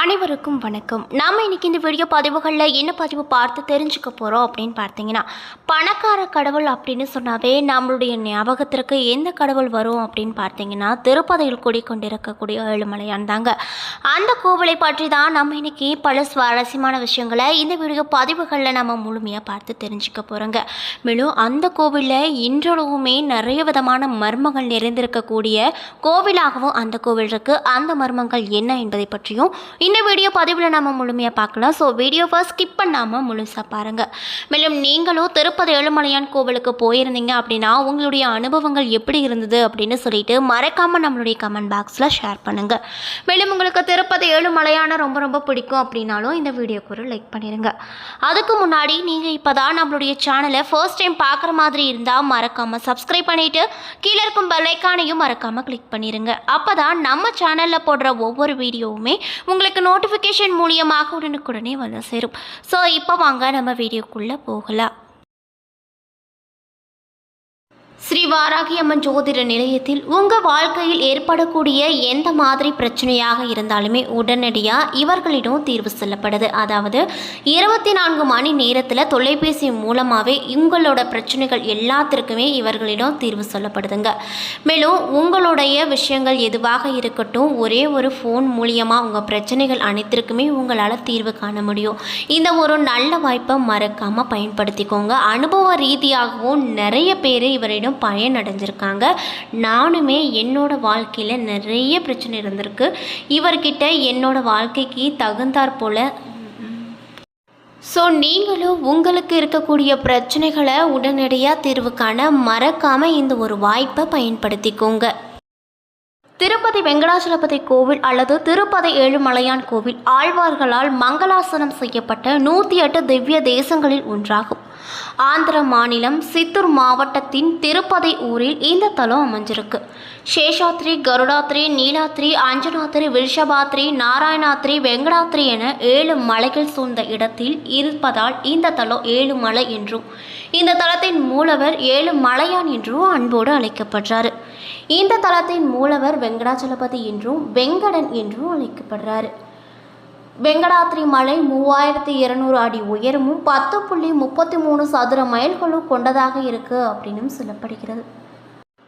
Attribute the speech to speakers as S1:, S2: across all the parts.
S1: அனைவருக்கும் வணக்கம். நாம் இன்னைக்கு இந்த வீடியோ பதிவுகளில் என்ன பதிவு பார்த்து தெரிஞ்சுக்க போகிறோம் அப்படின்னு பார்த்தீங்கன்னா பணக்கார கடவுள் அப்படின்னு சொன்னாவே நம்மளுடைய ஞாபகத்திற்கு எந்த கடவுள் வரும் அப்படின்னு பார்த்தீங்கன்னா திருப்பதியில் குடிக்கொண்டிருக்கக்கூடிய ஏழுமலையான் தாங்க. அந்த கோவிலை பற்றி தான் நம்ம இன்னைக்கு பல சுவாரஸ்யமான விஷயங்களை இந்த வீடியோ பதிவுகளில் நம்ம முழுமையாக பார்த்து தெரிஞ்சுக்க போகிறோங்க மேலும் அந்த கோவிலில் இன்றளவுமே நிறைய விதமான மர்மங்கள் நிறைந்திருக்கக்கூடிய கோவிலாகவும் அந்த கோவில் இருக்குது அந்த மர்மங்கள் என்ன என்பதை பற்றியும் இந்த வீடியோ பதிவில் நம்ம முழுமையாக பார்க்கலாம். ஸோ வீடியோவை ஸ்கிப் பண்ணாமல் முழுசாக பாருங்கள் மேலும் நீங்களும் திருப்பதி ஏழுமலையான் கோவிலுக்கு போயிருந்தீங்க அப்படின்னா உங்களுடைய அனுபவங்கள் எப்படி இருந்தது அப்படின்னு சொல்லிட்டு மறக்காமல் நம்மளுடைய கமெண்ட் பாக்ஸில் ஷேர் பண்ணுங்கள் மேலும் உங்களுக்கு திருப்பதி ஏழுமலையான ரொம்ப ரொம்ப பிடிக்கும் அப்படின்னாலும் இந்த வீடியோக்கு ஒரு லைக் பண்ணிடுங்க அதுக்கு முன்னாடி நீங்கள் இப்போ தான் நம்மளுடைய சேனலை ஃபர்ஸ்ட் டைம் பார்க்குற மாதிரி இருந்தால் மறக்காமல் சப்ஸ்கிரைப் பண்ணிவிட்டு கீழே இருக்கும் பெல்லைக்கானையும் மறக்காமல் கிளிக் பண்ணிடுங்க அப்போ தான் நம்ம சேனலில் போடுற ஒவ்வொரு வீடியோவுமே உங்களுக்கு நோட்டிஃபிகேஷன் மூலியமாக உடனுக்குடனே வந்து சேரும். ஸோ இப்போ வாங்க நம்ம வீடியோக்குள்ளே போகலாம். ஸ்ரீ வாராகி அம்மன் ஜோதிட நிலையத்தில் உங்கள் வாழ்க்கையில் ஏற்படக்கூடிய எந்த மாதிரி பிரச்சனையாக இருந்தாலுமே உடனடியாக இவர்களிடம் தீர்வு சொல்லப்படுது. அதாவது இருபத்தி நான்கு மணி நேரத்தில் தொலைபேசி மூலமாகவே உங்களோட பிரச்சனைகள் எல்லாத்திற்குமே இவர்களிடம் தீர்வு சொல்லப்படுதுங்க. மேலும் உங்களுடைய விஷயங்கள் எதுவாக இருக்கட்டும் ஒரே ஒரு ஃபோன் மூலியமாக உங்கள் பிரச்சனைகள் அனைத்திற்குமே உங்களால் தீர்வு காண முடியும். இந்த ஒரு நல்ல வாய்ப்பை மறக்காமல் பயன்படுத்திக்கோங்க. அனுபவ ரீதியாகவும் நிறைய பேர் இவரிடம் பயனடைஞ்சிருக்காங்க. நானுமே என்னோட வாழ்க்கையில் நிறைய பிரச்சனை இருந்திருக்கு. இவர்கிட்ட என்னோட வாழ்க்கைக்கு தகுந்தாற் போல. ஸோ நீங்களும் உங்களுக்கு இருக்கக்கூடிய பிரச்சனைகளை உடனடியாக தீர்வு காண மறக்காமல் இந்த ஒரு வாய்ப்பை பயன்படுத்திக்கோங்க. திருப்பதி வெங்கடாச்சலபதி கோவில் அல்லது திருப்பதி ஏழுமலையான் கோவில் ஆழ்வார்களால் மங்களாசனம் செய்யப்பட்ட நூற்றி எட்டு திவ்ய தேசங்களில் ஒன்றாகும். ஆந்திர மாநிலம் சித்தூர் மாவட்டத்தின் திருப்பதி ஊரில் இந்த தலம் அமைஞ்சிருக்கு. சேஷாத்ரி கருடாத்ரி நீலாத்ரி அஞ்சனாத்ரி விஷபாத்ரி நாராயணாத்ரி வெங்கடாத்ரி என ஏழு மலைகள் சூழ்ந்த இடத்தில் இருப்பதால் இந்த தலம் ஏழு மலை என்றும் இந்த தலத்தின் மூலவர் ஏழு மலையான் என்றும் அன்போடு அழைக்கப்படுறாரு. இந்த தலத்தின் மூலவர் வெங்கடாச்சலபதி என்றும் வெங்கடன் என்றும் அழைக்கப்படுறாரு. வெங்கடாத்ரி மலை மூவாயிரத்தி இருநூறு அடி உயரமும் பத்து புள்ளி முப்பத்தி மூணு சதுர மைல்களும் கொண்டதாக இருக்கு அப்படின்னும் சொல்லப்படுகிறது.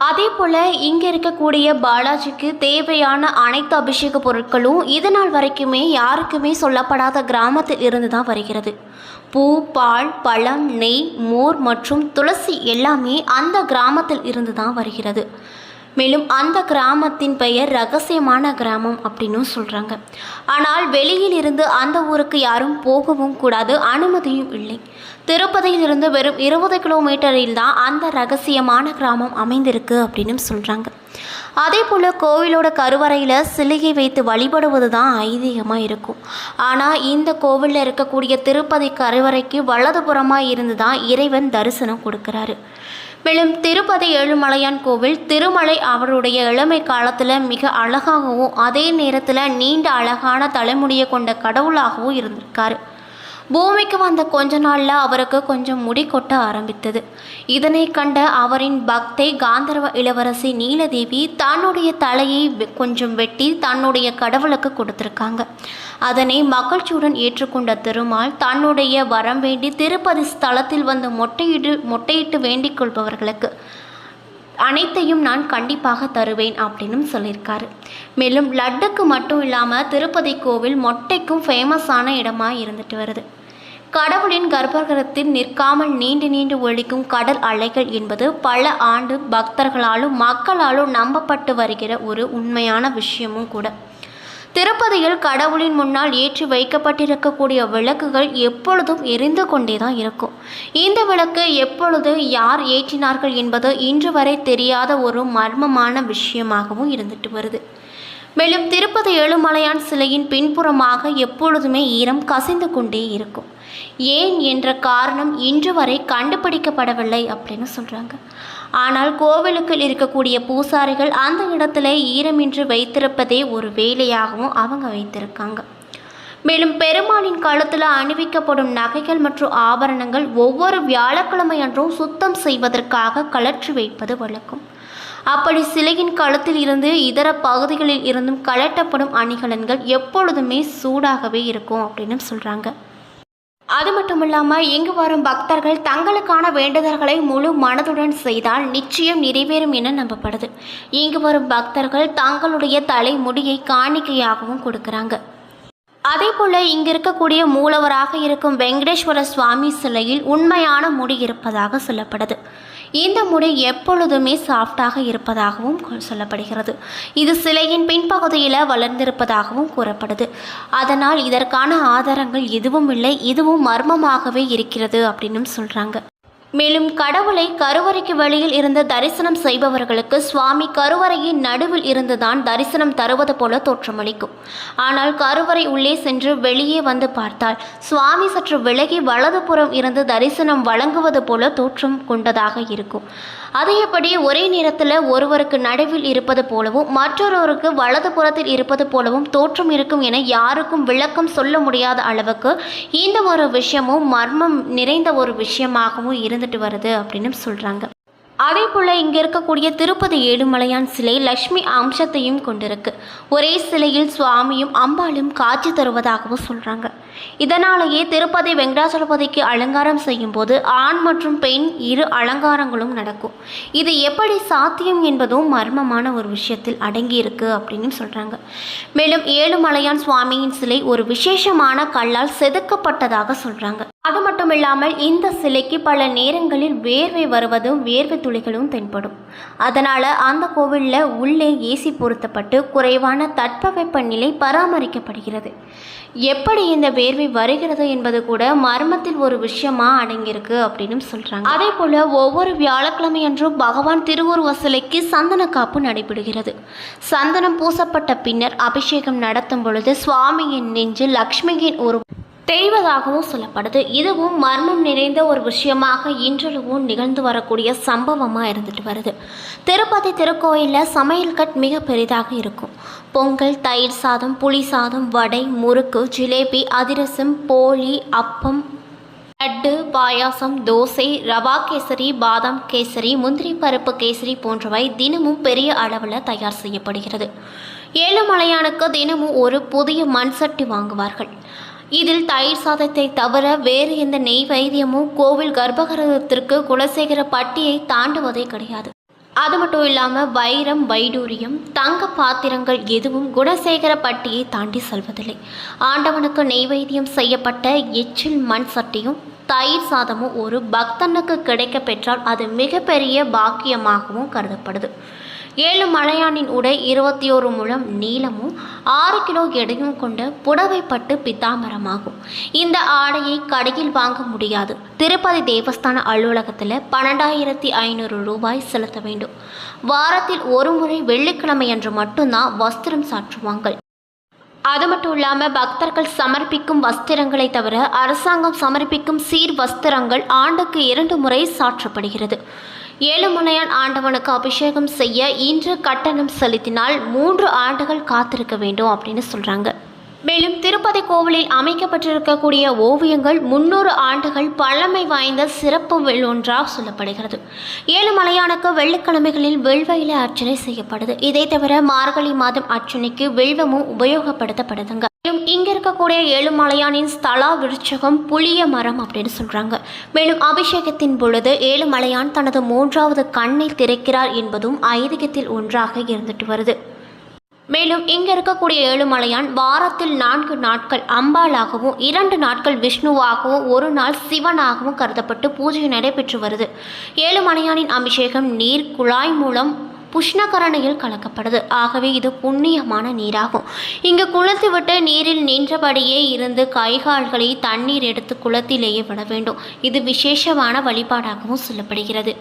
S1: அதே போல் இங்கே இருக்கக்கூடிய பாலாஜிக்கு தேவையான அனைத்து அபிஷேக பொருட்களும் இது நாள் வரைக்குமே யாருக்குமே சொல்லப்படாத கிராமத்தில் இருந்து தான் வருகிறது. பூ பால் பழம் நெய் மோர் மற்றும் துளசி எல்லாமே அந்த கிராமத்தில் இருந்து தான் வருகிறது. மேலும் அந்த கிராமத்தின் பெயர் ரகசியமான கிராமம் அப்படின்னும் சொல்கிறாங்க ஆனால் வெளியில் இருந்து அந்த ஊருக்கு யாரும் போகவும் கூடாது அனுமதியும் இல்லை. திருப்பதியிலிருந்து வெறும் இருபது கிலோமீட்டரில் தான் அந்த ரகசியமான கிராமம் அமைந்திருக்கு அப்படின்னு சொல்கிறாங்க அதே போல் கோவிலோட கருவறையில் சிலையை வைத்து வழிபடுவது தான் ஐதீகமாக இருக்கும். ஆனால் இந்த கோவிலில் இருக்கக்கூடிய திருப்பதி கருவறைக்கு வலதுபுறமாக இருந்து தான் இறைவன் தரிசனம் கொடுக்குறாரு. மேலும் திருப்பதி ஏழுமலையான் கோவில் திருமலை அவருடைய இளமை காலத்தில் மிக அழகாகவும் அதே நேரத்தில் நீண்ட அழகான தலைமுடியை கொண்ட கடவுளாகவும் இருந்திருக்காரு. பூமிக்கு வந்த கொஞ்ச நாளில் அவருக்கு கொஞ்சம் முடி கொட்ட ஆரம்பித்தது. இதனை கண்ட அவரின் பக்தை காந்தர்வ இளவரசி நீலதேவி தன்னுடைய தலையை வெ- கொஞ்சம் வெட்டி தன்னுடைய கடவுளுக்கு கொடுத்துருக்காங்க. அதனை மகிழ்ச்சியுடன் ஏற்றுக்கொண்ட திருமால் தன்னுடைய வரம் வேண்டி திருப்பதி ஸ்தலத்தில் வந்து மொட்டையிடு மொட்டையிட்டு வேண்டிக் கொள்பவர்களுக்கு அனைத்தையும் நான் கண்டிப்பாக தருவேன் அப்படின்னும் சொல்லியிருக்காரு. மேலும் லட்டுக்கு மட்டும் இல்லாமல் திருப்பதி கோவில் மொட்டைக்கும் ஃபேமஸான இடமாக இருந்துட்டு வருது. கடவுளின் கர்ப்பகிரகத்தில் நிற்காமல் நீண்டு நீண்டு ஒழிக்கும் கடல் அலைகள் என்பது பல ஆண்டு பக்தர்களாலும் மக்களாலும் நம்பப்பட்டு வருகிற ஒரு உண்மையான விஷயமும் கூட. திருப்பதியில் கடவுளின் முன்னால் ஏற்றி வைக்கப்பட்டிருக்கக்கூடிய விளக்குகள் எப்பொழுதும் எரிந்து கொண்டே தான் இருக்கும். இந்த விளக்கு எப்பொழுது யார் ஏற்றினார்கள் என்பது இன்று வரை தெரியாத ஒரு மர்மமான விஷயமாகவும் இருந்துட்டு வருது. மேலும் திருப்பதி ஏழுமலையான் சிலையின் பின்புறமாக எப்பொழுதுமே ஈரம் கசிந்து கொண்டே இருக்கும். ஏன் என்ற காரணம் இன்று வரை கண்டுபிடிக்கப்படவில்லை அப்படின்னு சொல்கிறாங்க ஆனால் கோவிலுக்குள் இருக்கக்கூடிய பூசாரிகள் அந்த இடத்துல ஈரமின்றி வைத்திருப்பதே ஒரு வேலையாகவும் அவங்க வைத்திருக்காங்க. மேலும் பெருமாளின் கழுத்தில் அணிவிக்கப்படும் நகைகள் மற்றும் ஆபரணங்கள் ஒவ்வொரு வியாழக்கிழமை அன்றும் சுத்தம் செய்வதற்காக கழற்றி வைப்பது வழக்கம். அப்படி சிலையின் கழுத்தில் இருந்து இதர பகுதிகளில் இருந்தும் கலட்டப்படும் அணிகலன்கள் எப்பொழுதுமே சூடாகவே இருக்கும் அப்படின்னு சொல்கிறாங்க அது மட்டும் இல்லாமல் இங்கு வரும் பக்தர்கள் தங்களுக்கான வேண்டுதல்களை முழு மனதுடன் செய்தால் நிச்சயம் நிறைவேறும் என நம்பப்படுது. இங்கு வரும் பக்தர்கள் தங்களுடைய தலைமுடியை காணிக்கையாகவும் கொடுக்குறாங்க. அதே போல இங்கு இருக்கக்கூடிய மூலவராக இருக்கும் வெங்கடேஸ்வர சுவாமி சிலையில் உண்மையான முடி இருப்பதாக சொல்லப்படுது. இந்த முடி எப்பொழுதுமே சாஃப்டாக இருப்பதாகவும் சொல்லப்படுகிறது. இது சிலையின் பின்பகுதியில் வளர்ந்திருப்பதாகவும் கூறப்படுது. அதனால் இதற்கான ஆதாரங்கள் எதுவும் இல்லை. இதுவும் மர்மமாகவே இருக்கிறது அப்படின்னும் சொல்கிறாங்க மேலும் கடவுளை கருவறைக்கு வெளியில் இருந்து தரிசனம் செய்பவர்களுக்கு சுவாமி கருவறையின் நடுவில் இருந்துதான் தரிசனம் தருவது போல தோற்றமளிக்கும். ஆனால் கருவறை உள்ளே சென்று வெளியே வந்து பார்த்தால் சுவாமி சற்று விலகி வலதுபுறம் இருந்து தரிசனம் வழங்குவது போல தோற்றம் கொண்டதாக இருக்கும். அதேபடி ஒரே நேரத்தில் ஒருவருக்கு நடுவில் இருப்பது போலவும் மற்றொருவருக்கு வலது புறத்தில் இருப்பது போலவும் தோற்றம் இருக்கும் என யாருக்கும் விளக்கம் சொல்ல முடியாத அளவுக்கு இந்த ஒரு விஷயமும் மர்மம் நிறைந்த ஒரு விஷயமாகவும் இருந்துட்டு வருது அப்படின்னு சொல்கிறாங்க அதே போல் இங்கே இருக்கக்கூடிய திருப்பதி ஏழுமலையான் சிலை லக்ஷ்மி அம்சத்தையும் கொண்டிருக்கு. ஒரே சிலையில் சுவாமியும் அம்பாளும் காட்சி தருவதாகவும் சொல்கிறாங்க இதனாலேயே திருப்பதி வெங்கடாச்சலபதிக்கு அலங்காரம் செய்யும்போது ஆண் மற்றும் பெண் இரு அலங்காரங்களும் நடக்கும். இது எப்படி சாத்தியம் என்பதும் மர்மமான ஒரு விஷயத்தில் அடங்கியிருக்கு அப்படின்னு சொல்கிறாங்க மேலும் ஏழுமலையான் சுவாமியின் சிலை ஒரு விசேஷமான கல்லால் செதுக்கப்பட்டதாக சொல்கிறாங்க அது மட்டும் இல்லாமல் இந்த சிலைக்கு பல நேரங்களில் வேர்வை வருவதும் வேர்வை துளிகளும் தென்படும். அதனால் அந்த கோவிலில் உள்ளே ஏசி பொருத்தப்பட்டு குறைவான தட்பவெப்ப நிலை பராமரிக்கப்படுகிறது. எப்படி இந்த வேர்வை வருகிறது என்பது கூட மர்மத்தில் ஒரு விஷயமா அடங்கியிருக்கு அப்படின்னு சொல்கிறாங்க அதே போல ஒவ்வொரு வியாழக்கிழமை அன்றும் பகவான் திருவுருவ சிலைக்கு சந்தன காப்பு நடைபெறுகிறது. சந்தனம் பூசப்பட்ட பின்னர் அபிஷேகம் நடத்தும் பொழுது சுவாமியின் நெஞ்சு லக்ஷ்மியின் ஒரு தெரிவதாகவும் சொல்லப்படுது. இதுவும் மர்மம் நிறைந்த ஒரு விஷயமாக இன்றளவும் நிகழ்ந்து வரக்கூடிய சம்பவமாக இருந்துட்டு வருது. திருப்பதி திருக்கோயிலில் சமையல் கட் மிக பெரிதாக இருக்கும். பொங்கல் தயிர் சாதம் புளி சாதம் வடை முறுக்கு ஜிலேபி அதிரசம் போளி அப்பம் லட்டு பாயாசம் தோசை ரவா கேசரி பாதாம் கேசரி முந்திரி பருப்பு கேசரி போன்றவை தினமும் பெரிய அளவில் தயார் செய்யப்படுகிறது. ஏழுமலையானுக்கு தினமும் ஒரு புதிய மண் சட்டி வாங்குவார்கள். இதில் தயிர் சாதத்தை தவிர வேறு எந்த நெய் வைத்தியமும் கோவில் கர்ப்பகிரகத்திற்கு குலசேகர பட்டியை தாண்டுவதே கிடையாது. அது மட்டும் இல்லாமல் வைரம் வைடூரியம் தங்க பாத்திரங்கள் எதுவும் குணசேகர பட்டியை தாண்டி செல்வதில்லை. ஆண்டவனுக்கு நெய்வேத்தியம் செய்யப்பட்ட எச்சில் மண் சட்டியும் தயிர் சாதமும் ஒரு பக்தனுக்கு கிடைக்க பெற்றால் அது மிகப்பெரிய பாக்கியமாகவும் கருதப்படுது. ஏழு மலையானின் உடை இருபத்தி ஒரு முழம் நீளமும் ஆறு கிலோ எடையும் கொண்ட புடவைப்பட்டு பித்தாம்பரமாகும் இந்த ஆடையை கடையில் வாங்க முடியாது. திருப்பதி தேவஸ்தான அலுவலகத்தில் பன்னெண்டாயிரத்தி ஐநூறு ரூபாய் செலுத்த வேண்டும். வாரத்தில் ஒரு முறை வெள்ளிக்கிழமை அன்று மட்டும்தான் வஸ்திரம் சாற்றுவாங்க அது மட்டும் இல்லாமல் பக்தர்கள் சமர்ப்பிக்கும் வஸ்திரங்களை தவிர அரசாங்கம் சமர்ப்பிக்கும் சீர் வஸ்திரங்கள் ஆண்டுக்கு இரண்டு முறை சாற்றப்படுகிறது. ஏழுமலையான் ஆண்டவனுக்கு அபிஷேகம் செய்ய இன்று கட்டணம் செலுத்தினால் மூன்று ஆண்டுகள் காத்திருக்க வேண்டும் அப்படின்னு சொல்கிறாங்க மேலும் திருப்பதி கோவிலில் அமைக்கப்பட்டிருக்கக்கூடிய ஓவியங்கள் முன்னூறு ஆண்டுகள் பழமை வாய்ந்த சிறப்பு ஒன்றாக சொல்லப்படுகிறது. ஏழுமலையானுக்கு வெள்ளிக்கிழமைகளில் வெள்வையில அர்ச்சனை செய்யப்படுது. இதை தவிர மார்கழி மாதம் அர்ச்சனைக்கு வெள்வமும் உபயோகப்படுத்தப்படுதுங்க. மேலும் இங்க இருக்கக்கூடிய ஏழுமலையானின் ஸ்தலா விருட்சகம் புளிய மரம் அப்படின்னு சொல்றாங்க. மேலும் அபிஷேகத்தின் பொழுது ஏழுமலையான் தனது மூன்றாவது கண்ணை திறக்கிறார் என்பதும் ஐதீகத்தில் ஒன்றாக இருந்துட்டு வருது. மேலும் இங்க இருக்கக்கூடிய ஏழுமலையான் வாரத்தில் நான்கு நாட்கள் அம்பாளாகவும் இரண்டு நாட்கள் விஷ்ணுவாகவும் ஒரு நாள் சிவனாகவும் கருதப்பட்டு பூஜை நடைபெற்று வருது. ஏழுமலையானின் அபிஷேகம் நீர் குழாய் மூலம் புஷ்ணகரணையில் கலக்கப்படுது ஆகவே இது புண்ணியமான நீராகும். இங்கு குளித்துவிட்டு நீரில் நின்றபடியே இருந்து கைகால்களை தண்ணீர் எடுத்து குளத்திலேயே விட வேண்டும். இது விசேஷமான வழிபாடாகவும் சொல்லப்படுகிறது.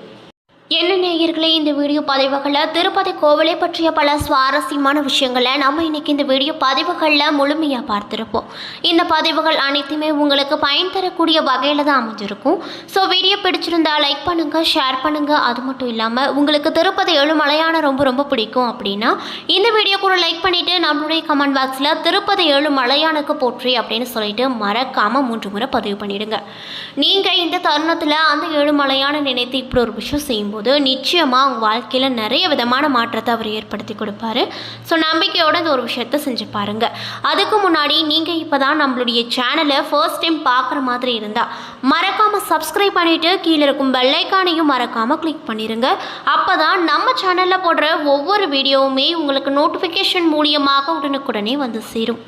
S1: என்ன நேயர்களே இந்த வீடியோ பதிவுகளில் திருப்பதி கோவிலை பற்றிய பல சுவாரஸ்யமான விஷயங்களை நம்ம இன்றைக்கி இந்த வீடியோ பதிவுகளில் முழுமையாக பார்த்துருப்போம். இந்த பதிவுகள் அனைத்துமே உங்களுக்கு பயன் தரக்கூடிய வகையில் தான் அமைஞ்சிருக்கும். ஸோ வீடியோ பிடிச்சிருந்தா லைக் பண்ணுங்கள் ஷேர் பண்ணுங்கள் அது மட்டும் இல்லாமல் உங்களுக்கு திருப்பதி ஏழுமலையான ரொம்ப ரொம்ப பிடிக்கும் அப்படின்னா இந்த வீடியோ கூட லைக் பண்ணிவிட்டு நம்மளுடைய கமெண்ட் பாக்ஸில் திருப்பதி ஏழுமலையானுக்கு போற்றி அப்படின்னு சொல்லிட்டு மறக்காமல் மூன்று முறை பதிவு பண்ணிவிடுங்க நீங்கள் இந்த தருணத்தில் அந்த ஏழுமலையான நினைத்து இப்படி ஒரு விஷயம் செய்யும்போது போது நிச்சயமாக அவங்க வாழ்க்கையில் நிறைய விதமான மாற்றத்தை அவர் ஏற்படுத்தி கொடுப்பாரு. ஸோ நம்பிக்கையோட அந்த ஒரு விஷயத்த செஞ்சு பாருங்கள் அதுக்கு முன்னாடி நீங்கள் இப்போ தான் நம்மளுடைய சேனலை ஃபர்ஸ்ட் டைம் பார்க்குற மாதிரி இருந்தால் மறக்காமல் சப்ஸ்கிரைப் பண்ணிவிட்டு கீழே இருக்கும் பெல்லைக்கானையும் மறக்காமல் கிளிக் பண்ணிடுங்க அப்போ தான் நம்ம சேனலில் போடுற ஒவ்வொரு வீடியோவுமே உங்களுக்கு நோட்டிஃபிகேஷன் மூலியமாக உடனுக்குடனே வந்து சேரும்.